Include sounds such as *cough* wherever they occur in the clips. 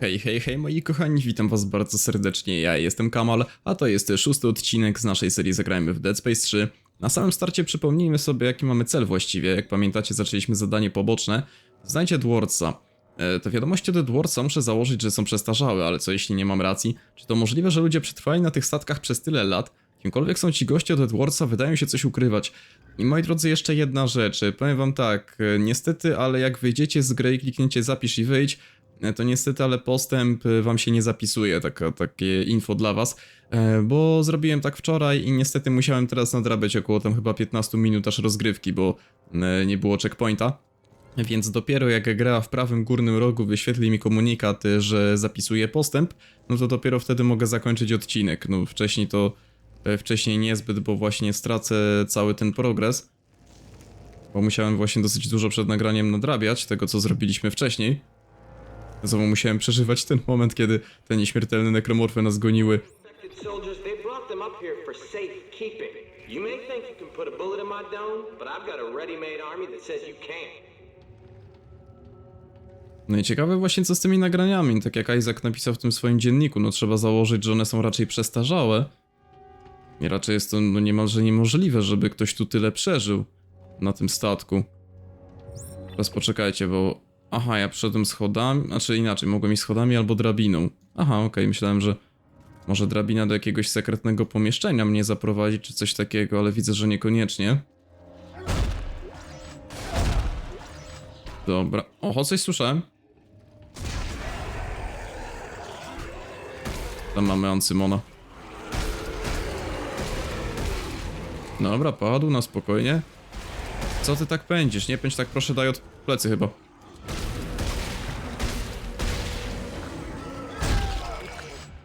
Hej, hej, hej moi kochani, witam was bardzo serdecznie, ja jestem Kamal, a to jest szósty odcinek z naszej serii Zagrajmy w Dead Space 3. Na samym starcie przypomnijmy sobie jaki mamy cel właściwie, jak pamiętacie zaczęliśmy zadanie poboczne. Znajdźcie Dworca. E, te wiadomości od Dworca muszę założyć, że są przestarzałe, ale co jeśli nie mam racji? Czy to możliwe, że ludzie przetrwali na tych statkach przez tyle lat? Kimkolwiek są ci goście od Edwardsa, wydają się coś ukrywać. I moi drodzy, jeszcze jedna rzecz. Powiem wam tak, e, niestety, ale jak wyjdziecie z gry i klikniecie zapisz i wyjdź, e, to niestety, ale postęp e, wam się nie zapisuje, taka, takie info dla was, e, bo zrobiłem tak wczoraj i niestety musiałem teraz nadrabiać około tam chyba 15 minut aż rozgrywki, bo e, nie było checkpointa. Więc dopiero jak gra w prawym górnym rogu wyświetli mi komunikat, że zapisuje postęp, no to dopiero wtedy mogę zakończyć odcinek. No wcześniej to e, wcześniej niezbyt, bo właśnie stracę cały ten progres. Bo musiałem właśnie dosyć dużo przed nagraniem nadrabiać tego, co zrobiliśmy wcześniej. Znowu musiałem przeżywać ten moment, kiedy te nieśmiertelne nekromorfy nas goniły. Infected soldiers, they brought them up here for safekeeping. You may think you can put a bullet in my dome, but I've got a ready-made army that says you can't. No i ciekawe właśnie co z tymi nagraniami, tak jak Isaac napisał w tym swoim dzienniku, no trzeba założyć, że one są raczej przestarzałe. I raczej jest to no niemalże niemożliwe, żeby ktoś tu tyle przeżył na tym statku. Teraz poczekajcie, bo... Aha, ja przyszedłem schodami, znaczy inaczej, mogłem iść schodami albo drabiną. Aha, okej, myślałem, że może drabina do jakiegoś sekretnego pomieszczenia mnie zaprowadzi, czy coś takiego, ale widzę, że niekoniecznie. Dobra. Oho, coś słyszałem. Tam mamy Ancymona. Dobra, padł na spokojnie. Co ty tak pędzisz? Nie pędź tak, proszę daj od plecy chyba.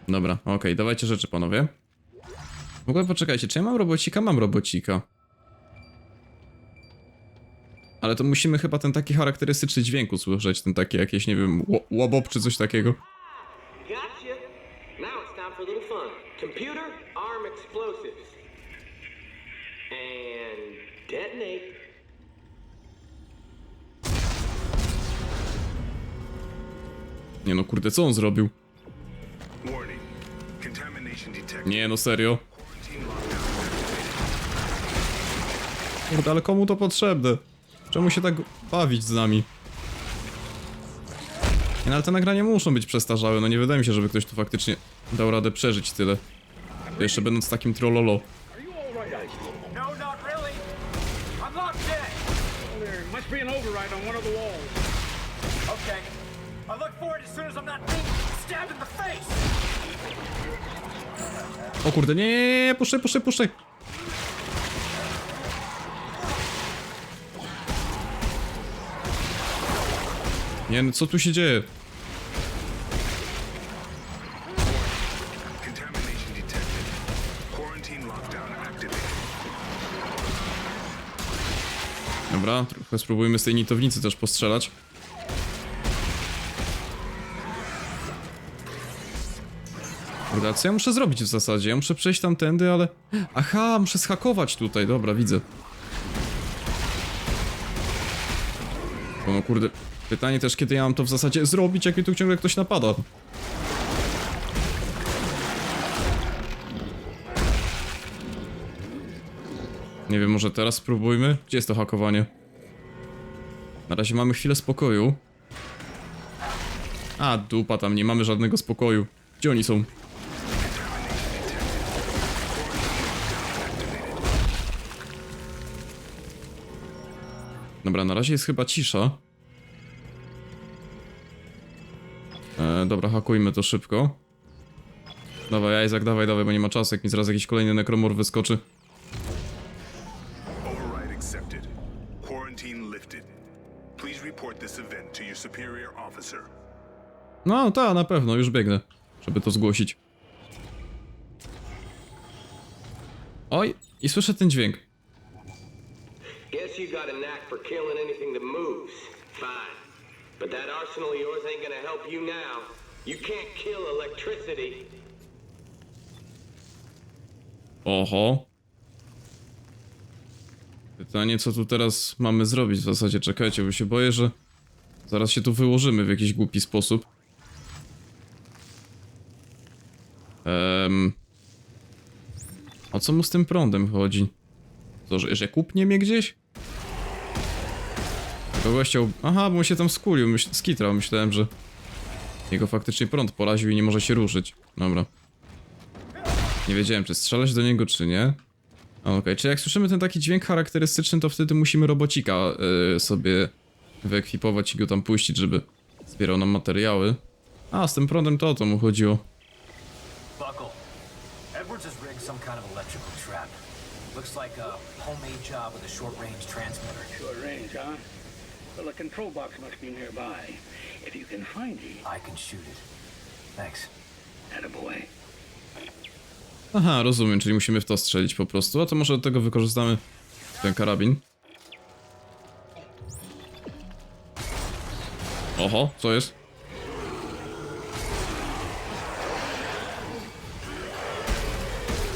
Dobra, okej, dawajcie rzeczy panowie. W ogóle poczekajcie, czy ja mam robocika? Mam robocika. Ale to musimy chyba ten taki charakterystyczny dźwięk usłyszeć, ten taki jakieś, nie wiem, ło- łobob czy coś takiego. Nie no, kurde, co on zrobił? Nie no, serio. Kurde, ale komu to potrzebne? Czemu się tak bawić z nami? Nie, no, ale te nagrania muszą być przestarzałe, no nie wydaje mi się, żeby ktoś tu faktycznie dał radę przeżyć tyle. Jeszcze będąc takim trollolo. Okay. I look for it as soon as I'm not being stabbed in the face. O kurde, nie, nie, nie, puszczaj, puszczaj, puszczaj. Nie no, co tu się dzieje? Dobra, trochę spróbujmy z tej nitownicy też postrzelać. Kurde, co ja muszę zrobić w zasadzie? Ja muszę przejść tamtędy, ale... Aha, muszę schakować tutaj, dobra, widzę. No kurde, pytanie też, kiedy ja mam to w zasadzie zrobić, jak mi tu ciągle ktoś napada. Nie wiem, może teraz spróbujmy? Gdzie jest to hakowanie? Na razie mamy chwilę spokoju. A, dupa, tam nie mamy żadnego spokoju. Gdzie oni są? Dobra, na razie jest chyba cisza. E, dobra, hakujmy to szybko. Dawaj, Isaac, dawaj, dawaj, bo nie ma czasu, jak mi zaraz jakiś kolejny nekromor wyskoczy. No, ta, na pewno, już biegnę, żeby to zgłosić. Oj, i słyszę ten dźwięk. Guess you got a knack for killing anything that moves. Fine. But that arsenal of yours ain't gonna help you now. You can't kill electricity. Oho. Pytanie, co tu teraz mamy zrobić w zasadzie? Czekajcie, bo się boję, że zaraz się tu wyłożymy w jakiś głupi sposób. Ehm... O co mu z tym prądem chodzi? To, że, że kupnie mnie gdzieś? Kogoś chciał... Aha, bo mu się tam skulił, myśl... skitrał. Myślałem, że jego faktycznie prąd poraził i nie może się ruszyć. Dobra. Nie wiedziałem, czy strzelać do niego, czy nie. Okej, czy jak słyszymy ten taki dźwięk charakterystyczny, to wtedy musimy robocika y, sobie wyekwipować i go tam puścić, żeby zbierał nam materiały. A, z tym prądem to o to mu chodziło. Buckle. Edwards has rigged some kind of electrical trap. Looks like a homemade job with a short-range transmitter. Short range, huh? Well, the control box must be nearby. If you can find it, I can shoot it. Thanks. attaboy. Aha, rozumiem, czyli musimy w to strzelić po prostu. A to może do tego wykorzystamy ten karabin. Oho, co jest?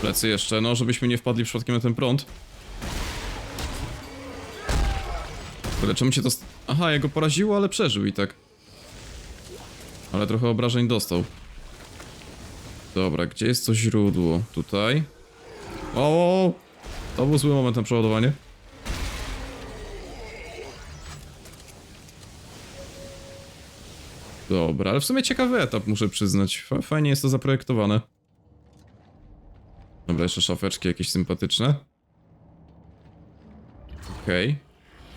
Plecy jeszcze, no żebyśmy nie wpadli przypadkiem na ten prąd. Ale czemu się to... Aha, jego poraziło, ale przeżył i tak. Ale trochę obrażeń dostał. Dobra, gdzie jest to źródło? Tutaj. O! To był zły moment na przeładowanie. Dobra, ale w sumie ciekawy etap, muszę przyznać. Fa- Fajnie jest to zaprojektowane. Dobra, jeszcze szafeczki jakieś sympatyczne. Okej.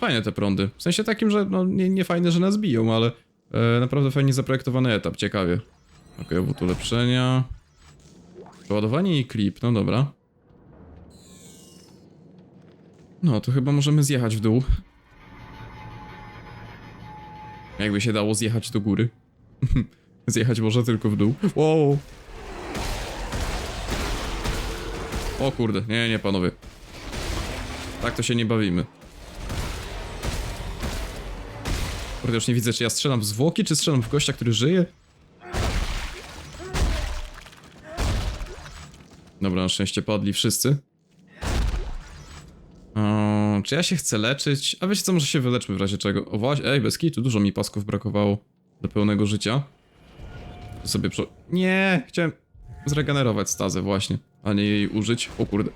Fajne te prądy. W sensie takim, że no nie, nie fajne, że nas biją, ale e, naprawdę fajnie zaprojektowany etap, ciekawie. Okej, obwód ulepszenia. Przeładowanie i klip, no dobra. No, to chyba możemy zjechać w dół. Jakby się dało zjechać do góry. *laughs* zjechać może tylko w dół. Wow. O kurde, nie, nie panowie. Tak to się nie bawimy. Kurde, już nie widzę, czy ja strzelam w zwłoki, czy strzelam w gościa, który żyje. Dobra, na szczęście padli wszyscy. O, czy ja się chcę leczyć? A wiecie co, może się wyleczmy w razie czego. O właśnie, ej, bez kitu, dużo mi pasków brakowało do pełnego życia. Sobie prze... Nie, chciałem zregenerować stazę właśnie, a nie jej użyć. O kurde.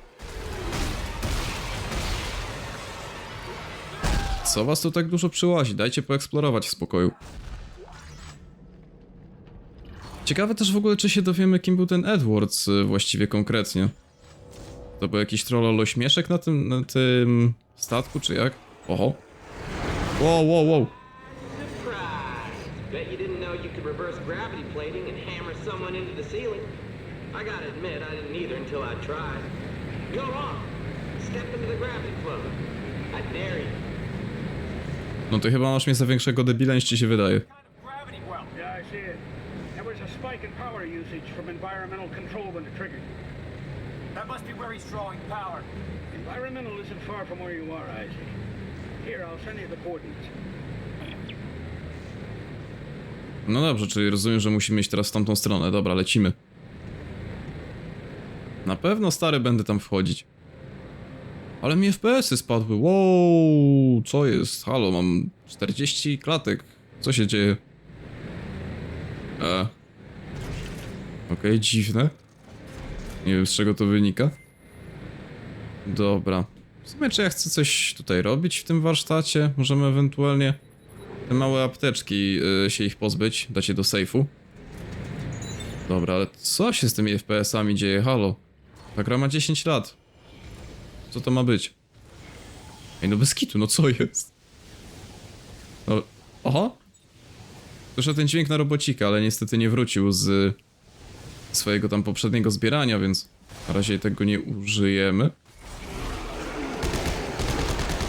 Co was tu tak dużo przyłazi? Dajcie poeksplorować w spokoju. Ciekawe też w ogóle, czy się dowiemy, kim był ten Edwards y, właściwie konkretnie. To był jakiś trollolo śmieszek na tym, na tym statku, czy jak? Oho. Wow, wow, wow. Go on! Step into the gravity flow. I dare you. No to chyba masz mnie za większego debila niż ci się wydaje. Kind of gravity well. Yeah, I see it. There was a spike in power usage from environmental control when it triggered. That must be where he's drawing power. Environmental isn't far from where you are, Isaac. Here, I'll send you the coordinates. No dobrze, czyli rozumiem, że musimy iść teraz w tamtą stronę. Dobra, lecimy. Na pewno stary będę tam wchodzić. Ale mi FPS-y spadły. Wow, co jest? Halo, mam 40 klatek. Co się dzieje? E. Okej, dziwne. Nie wiem z czego to wynika. Dobra. W sumie czy ja chcę coś tutaj robić w tym warsztacie? Możemy ewentualnie te małe apteczki, y, się ich pozbyć, dać je do sejfu. Dobra, ale co się z tymi FPS-ami dzieje? Halo. Ta gra ma 10 lat. Co to ma być? Ej, no bez kitu, no co jest? No, oho. Słyszę ten dźwięk na robocika, ale niestety nie wrócił z swojego tam poprzedniego zbierania, więc na razie tego nie użyjemy.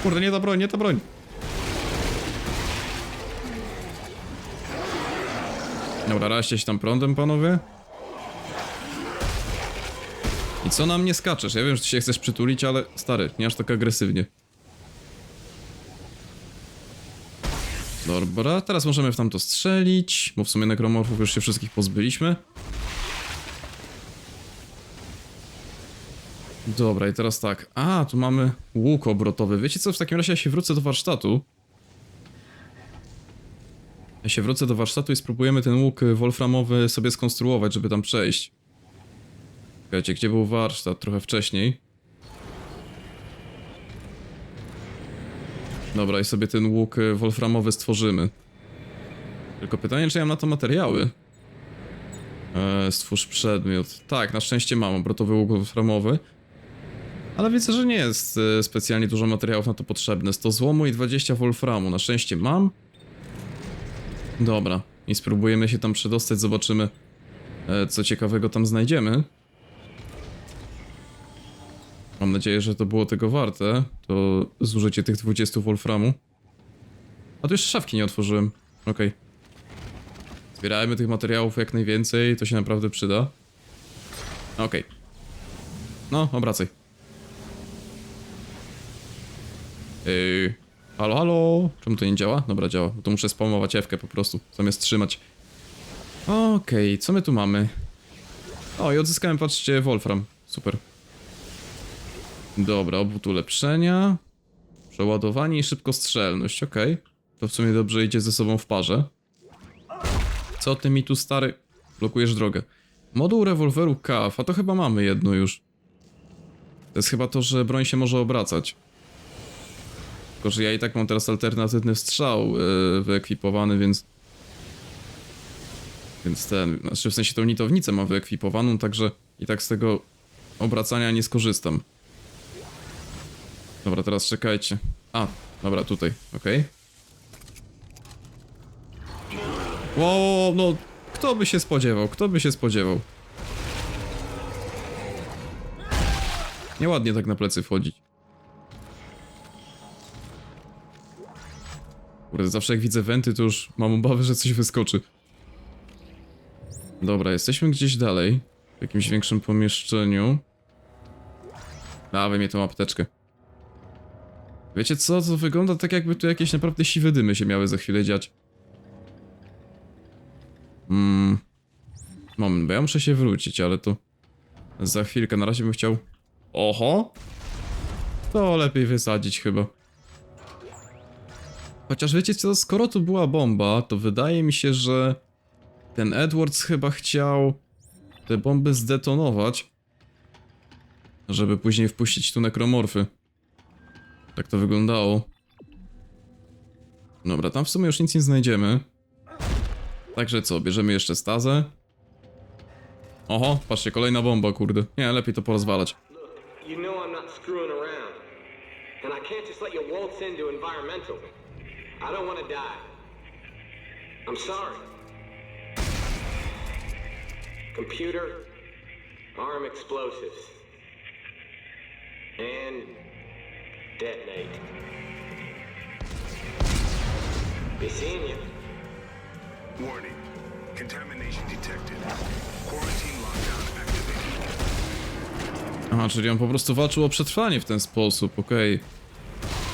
Kurde, nie ta broń, nie ta broń. Dobra, raźcie się tam prądem, panowie. I co na mnie skaczesz? Ja wiem, że ty się chcesz przytulić, ale stary, nie aż tak agresywnie. Dobra, teraz możemy w tamto strzelić, bo w sumie nekromorfów już się wszystkich pozbyliśmy. Dobra, i teraz tak. A, tu mamy łuk obrotowy. Wiecie co, w takim razie ja się wrócę do warsztatu. Ja się wrócę do warsztatu i spróbujemy ten łuk wolframowy sobie skonstruować, żeby tam przejść. Czekajcie, gdzie był warsztat? Trochę wcześniej. Dobra, i sobie ten łuk y, wolframowy stworzymy. Tylko pytanie, czy ja mam na to materiały? Eee, stwórz przedmiot. Tak, na szczęście mam obrotowy łuk wolframowy. Ale widzę, że nie jest e, specjalnie dużo materiałów na to potrzebne. 100 złomu i 20 wolframu. Na szczęście mam. Dobra. I spróbujemy się tam przedostać, zobaczymy e, co ciekawego tam znajdziemy. Mam nadzieję, że to było tego warte. To zużycie tych 20 wolframu. A tu jeszcze szafki nie otworzyłem. Okej. Zbierajmy tych materiałów jak najwięcej, to się naprawdę przyda. Okej. No, obracaj. Yy, halo, halo? Czemu to nie działa? Dobra, działa. To muszę spamować Ewkę po prostu, zamiast trzymać. Okej, co my tu mamy? O, i odzyskałem, patrzcie, Wolfram. Super. Dobra, obwód ulepszenia. Przeładowanie i szybkostrzelność, okej. To w sumie dobrze idzie ze sobą w parze. Co ty mi tu, stary? Blokujesz drogę. Moduł rewolweru KAF, a to chyba mamy jedno już. To jest chyba to, że broń się może obracać. Tylko, że ja i tak mam teraz alternatywny strzał yy, wyekwipowany, więc... Więc ten... Znaczy w sensie tą nitownicę mam wyekwipowaną, także i tak z tego obracania nie skorzystam. Dobra, teraz czekajcie. A, dobra, tutaj, okej. Wow, no... Kto by się spodziewał? Kto by się spodziewał? Nieładnie tak na plecy wchodzić. Kurde, zawsze jak widzę wenty, to już mam obawy, że coś wyskoczy. Dobra, jesteśmy gdzieś dalej. W jakimś większym pomieszczeniu. Dawaj mnie tą apteczkę. Wiecie co? To wygląda tak jakby tu jakieś naprawdę siwe dymy się miały za chwilę dziać. Mm. Moment, bo ja muszę się wrócić, ale to... Za chwilkę, na razie bym chciał... Oho! To lepiej wysadzić chyba. Chociaż wiecie co, skoro tu była bomba, to wydaje mi się, że ten Edwards chyba chciał te bomby zdetonować, żeby później wpuścić tu nekromorfy. Tak to wyglądało. Dobra, tam w sumie już nic nie znajdziemy. Także co, bierzemy jeszcze stazę. Oho, patrzcie, kolejna bomba, kurde. Nie, lepiej to porozwalać. I. Computer, arm explosives. And detonate. Be seeing you. Warning. Contamination detected. Quarantine lockdown activated. Aha, czyli on po prostu walczył o przetrwanie w ten sposób, okej.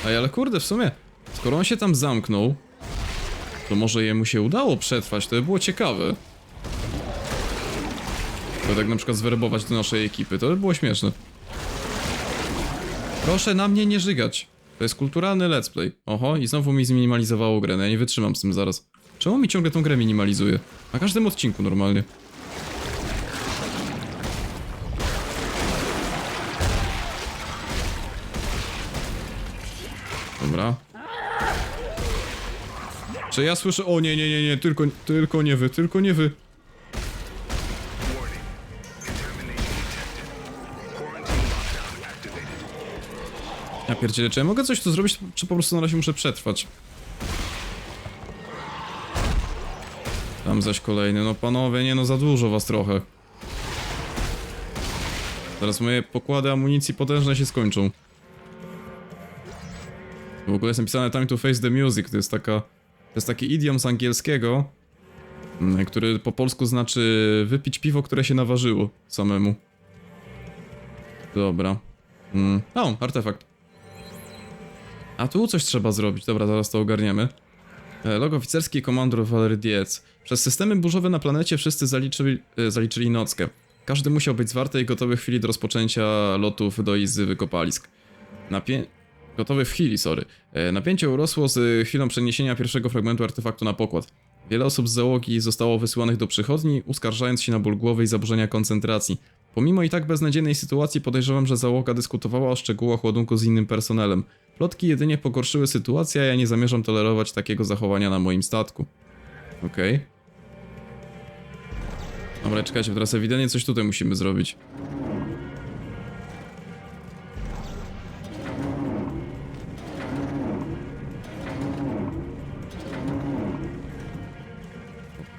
Ej, ale kurde, w sumie, skoro on się tam zamknął, to może jemu się udało przetrwać, to by było ciekawe. To tak na przykład zwerbować do naszej ekipy, to by było śmieszne. Proszę na mnie nie żygać. To jest kulturalny let's play. Oho, i znowu mi zminimalizowało grę, no ja nie wytrzymam z tym zaraz. Czemu mi ciągle tą grę minimalizuje? Na każdym odcinku normalnie. Dobra. Czy ja słyszę... O nie, nie, nie, nie, tylko, tylko nie wy, tylko nie wy. Pierdzielę, czy ja mogę coś tu zrobić, czy po prostu na razie muszę przetrwać? Tam zaś kolejny, no panowie, nie no, za dużo was trochę. Zaraz moje pokłady amunicji potężne się skończą. W ogóle jest napisane time to face the music, to jest taka... To jest taki idiom z angielskiego, mm, który po polsku znaczy wypić piwo, które się naważyło samemu. Dobra. Mm. O, artefakt. A tu coś trzeba zrobić. Dobra, zaraz to ogarniemy. E, Log oficerski komandor Valery Diez. Przez systemy burzowe na planecie wszyscy zaliczyli, e, zaliczyli nockę. Każdy musiał być zwarty i gotowy w chwili do rozpoczęcia lotów do Izy wykopalisk. Napię... Gotowy w chwili, sorry. E, Napięcie urosło z chwilą przeniesienia pierwszego fragmentu artefaktu na pokład. Wiele osób z załogi zostało wysyłanych do przychodni, uskarżając się na ból głowy i zaburzenia koncentracji. Pomimo i tak beznadziejnej sytuacji podejrzewam, że załoga dyskutowała o szczegółach ładunku z innym personelem. Plotki jedynie pogorszyły sytuację, a ja nie zamierzam tolerować takiego zachowania na moim statku. Okej. Dobra, czekajcie, teraz ewidentnie coś tutaj musimy zrobić.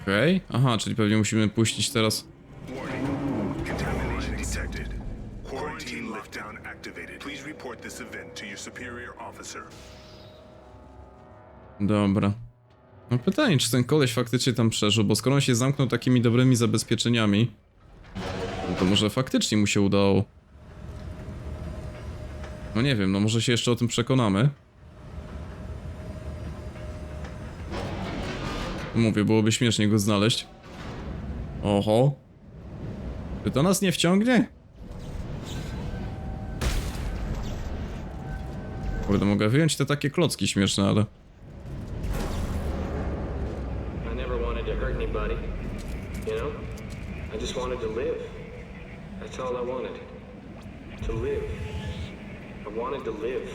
Okej. Aha, czyli pewnie musimy puścić teraz... this event to your superior officer. Dobra. No pytanie, czy ten koleś faktycznie tam przeżył, bo skoro on się zamknął takimi dobrymi zabezpieczeniami, no to może faktycznie mu się udało. No nie wiem, no może się jeszcze o tym przekonamy. Mówię, byłoby śmiesznie go znaleźć. Oho. Czy to nas nie wciągnie? Kurde, mogę wyjąć te takie klocki śmieszne, ale... I never wanted to hurt anybody. You know? I just wanted to live. That's all I wanted. To live. I wanted to live.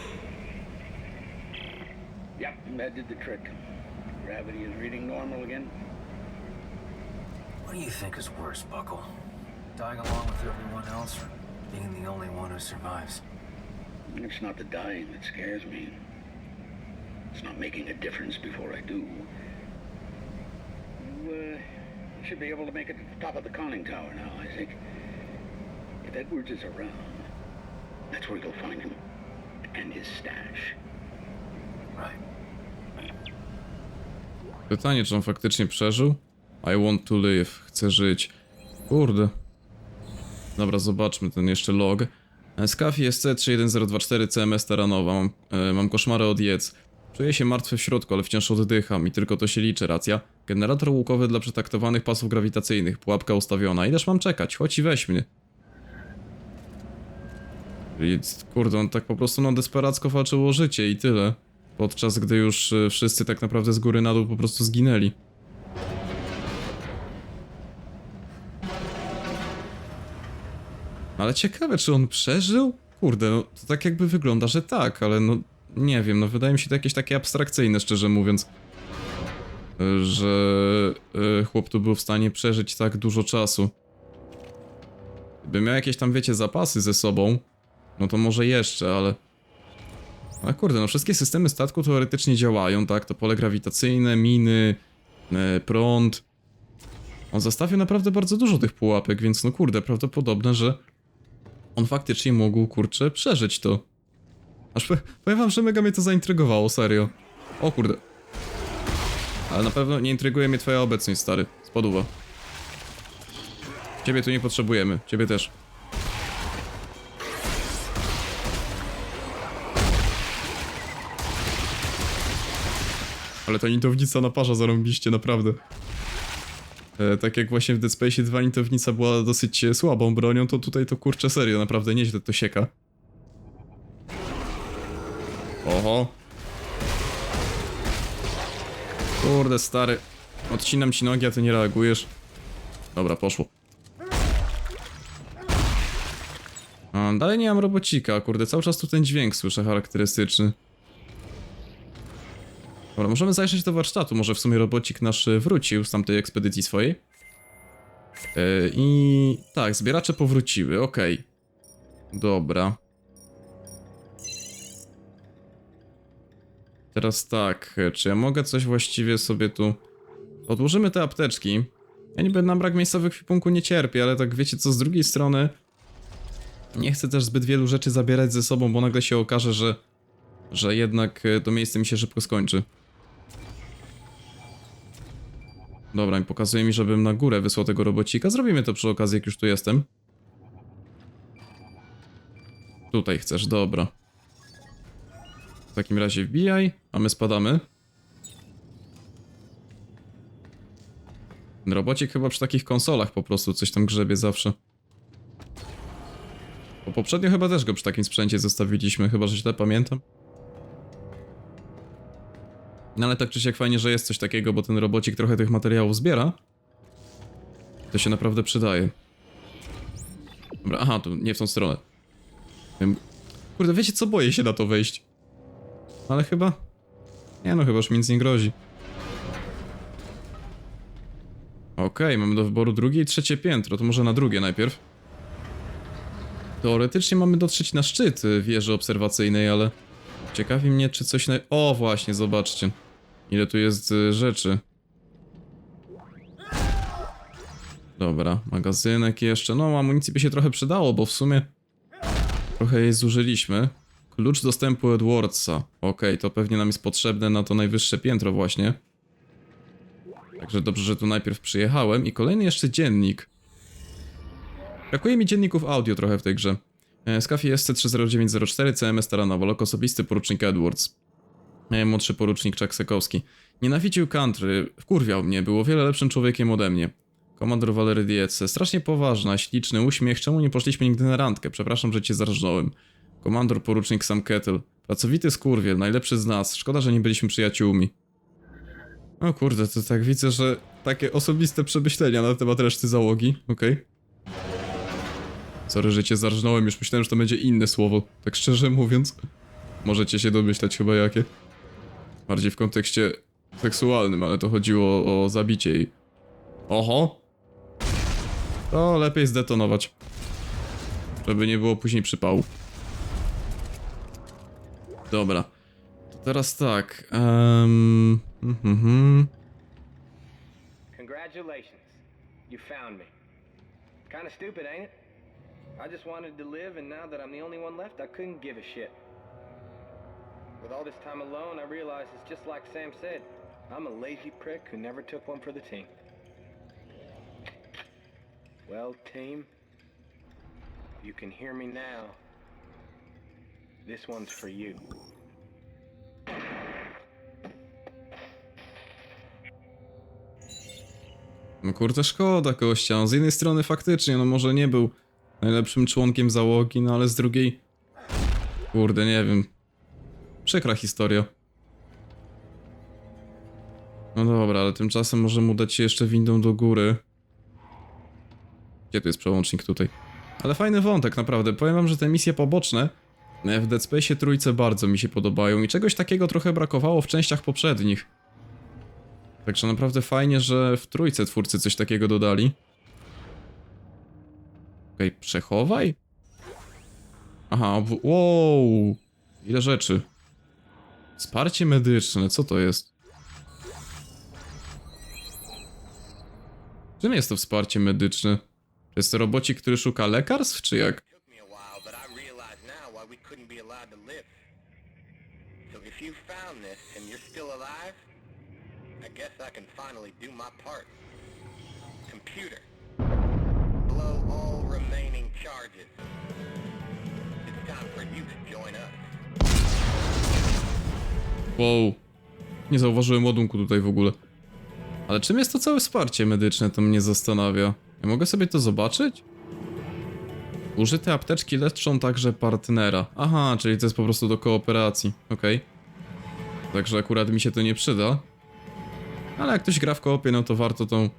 Yep, that did the trick. Gravity is reading normal again. What do you think is worse, Buckle? Dying along with everyone else, or being the only one who survives? It's not the dying that scares me. It's not making a difference before I do. You, uh, should be able to make it to the top of the conning tower now, Isaac. If Edwards is around, that's where you'll find him. And his stash. Right. Pytanie, czy on faktycznie przeżył? I want to live. Chcę żyć. Kurde. Dobra, zobaczmy ten jeszcze log. Skafi jest C31024 CMS Taranowa. Mam, e, mam koszmary od jedz. Czuję się martwy w środku, ale wciąż oddycham i tylko to się liczy, racja. Generator łukowy dla przetaktowanych pasów grawitacyjnych. Pułapka ustawiona. Ileż mam czekać? Chodź i weź mnie. Kurde, on tak po prostu no desperacko walczył o życie i tyle. Podczas gdy już e, wszyscy tak naprawdę z góry na dół po prostu zginęli. Ale ciekawe, czy on przeżył? Kurde, no to tak jakby wygląda, że tak, ale no nie wiem, no wydaje mi się to jakieś takie abstrakcyjne, szczerze mówiąc. Że e, chłop tu był w stanie przeżyć tak dużo czasu. Gdyby miał jakieś tam, wiecie, zapasy ze sobą, no to może jeszcze, ale... Ale kurde, no wszystkie systemy statku teoretycznie działają, tak? To pole grawitacyjne, miny, e, prąd. On zostawił naprawdę bardzo dużo tych pułapek, więc no kurde, prawdopodobne, że on faktycznie mógł, kurczę, przeżyć to. Aż powiem wam, że mega mnie to zaintrygowało, serio. O kurde. Ale na pewno nie intryguje mnie twoja obecność, stary. Spoduwa. Ciebie tu nie potrzebujemy, ciebie też. Ale ta nitownica naparza zarąbiście, naprawdę. E, tak jak właśnie w Dead Space 2 nitownica była dosyć e, słabą bronią, to tutaj to kurczę serio, naprawdę nieźle to sieka. Oho. Kurde stary. Odcinam ci nogi, a ty nie reagujesz. Dobra, poszło. A, dalej nie mam robocika, kurde, cały czas tu ten dźwięk słyszę charakterystyczny. Dobra, możemy zajrzeć do warsztatu, może w sumie robocik nasz e, wrócił z tamtej ekspedycji swojej. Yy, I tak, zbieracze powróciły, okej. Dobra. Teraz tak, e, czy ja mogę coś właściwie sobie tu... Odłożymy te apteczki. Ja niby na brak miejsca w ekwipunku nie cierpię, ale tak wiecie co, z drugiej strony... Nie chcę też zbyt wielu rzeczy zabierać ze sobą, bo nagle się okaże, że... Że jednak to miejsce mi się szybko skończy. Dobra, i pokazuje mi, żebym na górę wysłał tego robocika. Zrobimy to przy okazji, jak już tu jestem. Tutaj chcesz, dobra. W takim razie wbijaj, a my spadamy. Ten robocik chyba przy takich konsolach po prostu coś tam grzebie zawsze. Bo poprzednio chyba też go przy takim sprzęcie zostawiliśmy, chyba że źle pamiętam. No ale tak czy siak fajnie, że jest coś takiego, bo ten robocik trochę tych materiałów zbiera. To się naprawdę przydaje. Dobra, aha, tu nie w tą stronę. Kurde, wiecie co? Boję się na to wejść. Ale chyba... Nie no, chyba już mi nic nie grozi. Okej, mamy do wyboru drugie i trzecie piętro, to może na drugie najpierw. Teoretycznie mamy dotrzeć na szczyt y, wieży obserwacyjnej, ale... Ciekawi mnie, czy coś na... O, właśnie, zobaczcie. Ile tu jest y, rzeczy. Dobra, magazynek jeszcze. No, amunicji by się trochę przydało, bo w sumie trochę jej zużyliśmy. Klucz dostępu Edwardsa. Okej, to pewnie nam jest potrzebne na to najwyższe piętro właśnie. Także dobrze, że tu najpierw przyjechałem. I kolejny jeszcze dziennik. Brakuje mi dzienników audio trochę w tej grze. Skafi SC30904 CMS Taranowo, lok osobisty porucznik Edwards. E, Młodszy porucznik Czaksekowski. Nienawidził country, wkurwiał mnie, był o wiele lepszym człowiekiem ode mnie. Komandor Valery Dietze, strasznie poważna, śliczny uśmiech, czemu nie poszliśmy nigdy na randkę? Przepraszam, że cię zarażnąłem. Komandor porucznik Sam Kettle, pracowity skurwiel, najlepszy z nas, szkoda, że nie byliśmy przyjaciółmi. O kurde, to tak widzę, że takie osobiste przemyślenia na temat reszty załogi, okej. Sorry, że cię zarżnąłem, już myślałem, że to będzie inne słowo, tak szczerze mówiąc. Możecie się domyślać chyba jakie. Bardziej w kontekście seksualnym, ale to chodziło o zabicie jej. Oho! To lepiej zdetonować. Żeby nie było później przypału. Dobra. To teraz tak. Um, mhm. Congratulations. You found me. Kinda stupid, ain't it? I just wanted to live, and now that I'm the only one left, I couldn't give a shit. With all this time alone, I realize it's just like Sam said. I'm a lazy prick who never took one for the team. Well, team, you can hear me now, this one's for you. No kurde, szkoda gościa. No, z jednej strony faktycznie, no może nie był najlepszym członkiem załogi, no ale z drugiej... Kurde, nie wiem. Przykra historia. No dobra, ale tymczasem może mu dać się jeszcze windą do góry. Gdzie tu jest przełącznik tutaj? Ale fajny wątek, naprawdę. Powiem wam, że te misje poboczne w Dead Space trójce bardzo mi się podobają i czegoś takiego trochę brakowało w częściach poprzednich. Także naprawdę fajnie, że w trójce twórcy coś takiego dodali. Okej, przechowaj? Aha, wow! Ile rzeczy. Wsparcie medyczne, co to jest? Czym jest to wsparcie medyczne? To jest to robocik, który szuka lekarstw, czy jak? charges. It's time for you to join us. Wow. Nie zauważyłem ładunku tutaj w ogóle. Ale czym jest to całe wsparcie medyczne, to mnie zastanawia. Ja mogę sobie to zobaczyć? Użyte apteczki leczą także partnera. Aha, czyli to jest po prostu do kooperacji. Okej. Także akurat mi się to nie przyda. Ale jak ktoś gra w koopie, no to warto tą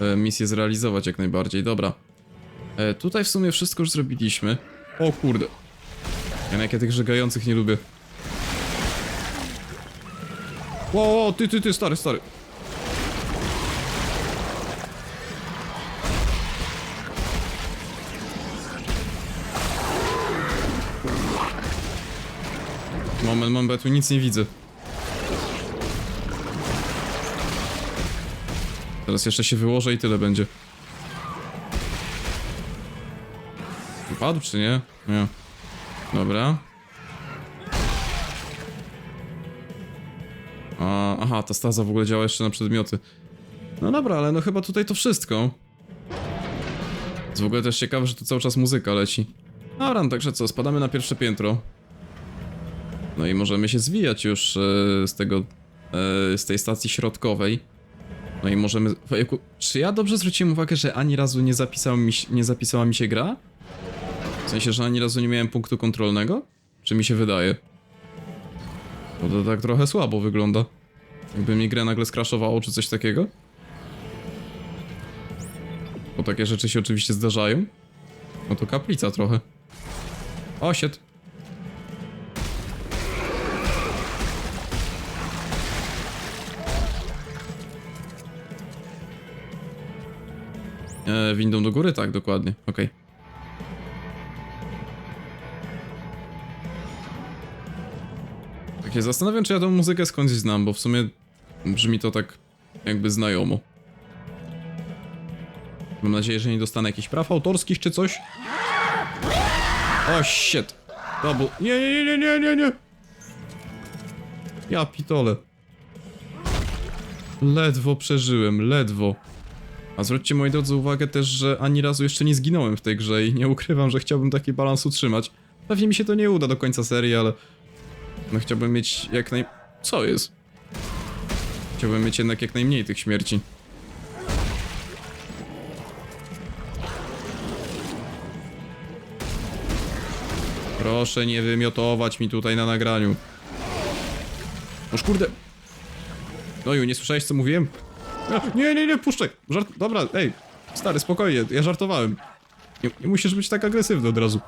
e, misję zrealizować jak najbardziej. Dobra. E, tutaj w sumie wszystko już zrobiliśmy. O kurde. Ja jak ja tych żegających nie lubię. Ło, ło, ty, ty, ty, stary, stary. Moment, moment, bo ja tu nic nie widzę. Teraz jeszcze się wyłożę i tyle będzie. Wypadł czy nie? Nie. Dobra. A, aha, ta staza w ogóle działa jeszcze na przedmioty. No dobra, ale no chyba tutaj to wszystko. Jest w ogóle też ciekawe, że tu cały czas muzyka leci. Dobra, no także co, spadamy na pierwsze piętro. No i możemy się zwijać już e, z tego, e, z tej stacji środkowej. No i możemy... Ojejku, Czy ja dobrze zwróciłem uwagę, że ani razu nie, zapisał mi, nie zapisała mi się gra? W sensie, że ani razu nie miałem punktu kontrolnego? Czy mi się wydaje? Bo to tak trochę słabo wygląda. Jakby mi grę nagle skraszowało, czy coś takiego. Bo takie rzeczy się oczywiście zdarzają. No to kaplica trochę. O. E, windą do góry? Tak, dokładnie. Okej. Tak się zastanawiam, czy ja tą muzykę skądś znam, bo w sumie brzmi to tak jakby znajomo. Mam nadzieję, że nie dostanę jakichś praw autorskich czy coś. O, shit. To był... Nie, nie, nie, nie, nie, nie. Ja pitole. Ledwo przeżyłem, ledwo. A zwróćcie moi drodzy uwagę też, że ani razu jeszcze nie zginąłem w tej grze i nie ukrywam, że chciałbym taki balans utrzymać. Pewnie mi się to nie uda do końca serii, ale... No chciałbym mieć jak naj... Co jest? Chciałbym mieć jednak jak najmniej tych śmierci. Proszę nie wymiotować mi tutaj na nagraniu. Oż kurde. Noju, nie słyszałeś co mówiłem? Nie, nie, nie, puszczaj. Żart... Dobra, ej. Stary, spokojnie, ja żartowałem. Nie, nie musisz być tak agresywny od razu.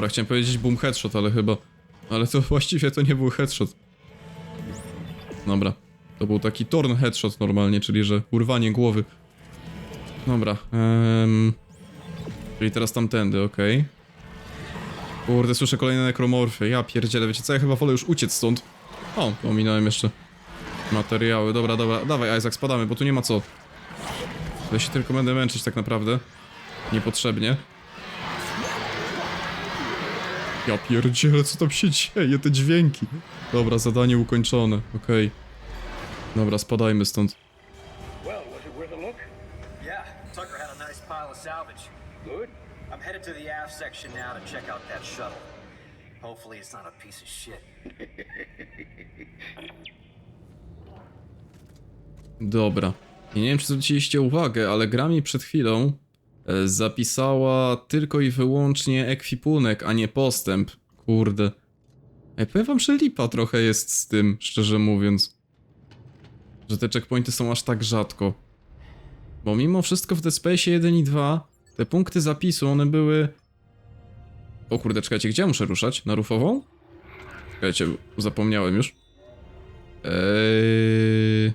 Dobra, chciałem powiedzieć boom headshot, ale chyba... Ale to *laughs* właściwie to nie był headshot. Dobra. To był taki torn headshot normalnie, czyli że urwanie głowy. Dobra, em... Czyli teraz tamtędy, okej. Kurde, słyszę kolejne nekromorfy. Ja pierdzielę, wiecie co, ja chyba wolę już uciec stąd. O, ominąłem jeszcze materiały. Dobra, dobra, dawaj Isaac, spadamy, bo tu nie ma co. Ja się tylko będę męczyć tak naprawdę. Niepotrzebnie. Ja pierdzielę, co tam się dzieje, te dźwięki. Dobra, zadanie ukończone, okej. Dobra, spadajmy stąd. Well, was it worth a look? Yeah, Tucker had a nice pile of salvage. Good. I'm headed to the aft section now to check out that shuttle. Hopefully it's not a piece of shit. Dobra. I nie wiem, czy zwróciliście uwagę, ale gra mi przed chwilą zapisała tylko i wyłącznie ekwipunek, a nie postęp. Kurde. Ja powiem wam, że lipa trochę jest z tym, szczerze mówiąc. Że te checkpointy są aż tak rzadko. Bo mimo wszystko w Dead Space 1 i 2 te punkty zapisu, one były... O kurde, czekajcie, gdzie ja muszę ruszać? Na rufową? Czekajcie, zapomniałem już. Eee...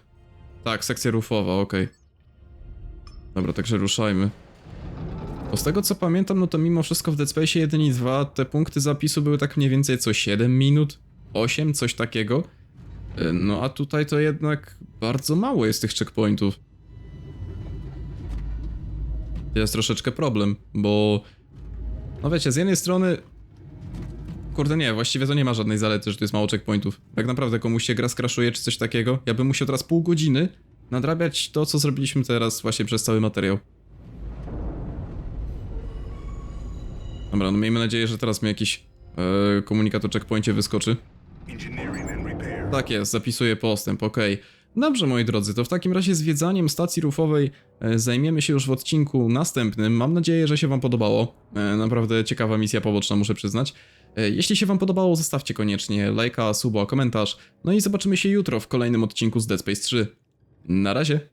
Tak, sekcja rufowa, okej. Dobra, także ruszajmy. Bo z tego co pamiętam, no to mimo wszystko w Dead Space 1 i 2 te punkty zapisu były tak mniej więcej co 7 minut, 8, coś takiego. E, No a tutaj to jednak bardzo mało jest tych checkpointów. To jest troszeczkę problem, bo... No wiecie, z jednej strony... Kurde nie, właściwie to nie ma żadnej zalety, że tu jest mało checkpointów. Jak naprawdę komuś się gra skraszuje czy coś takiego, ja bym musiał teraz pół godziny nadrabiać to, co zrobiliśmy teraz właśnie przez cały materiał. Dobra, no miejmy nadzieję, że teraz mi jakiś e, komunikat o checkpoincie wyskoczy. Tak jest, zapisuję postęp, okej. Dobrze, moi drodzy, to w takim razie zwiedzaniem stacji rufowej e, zajmiemy się już w odcinku następnym. Mam nadzieję, że się wam podobało. E, naprawdę ciekawa misja poboczna, muszę przyznać. Jeśli się wam podobało, zostawcie koniecznie lajka, suba, komentarz. No i zobaczymy się jutro w kolejnym odcinku z Dead Space 3. Na razie.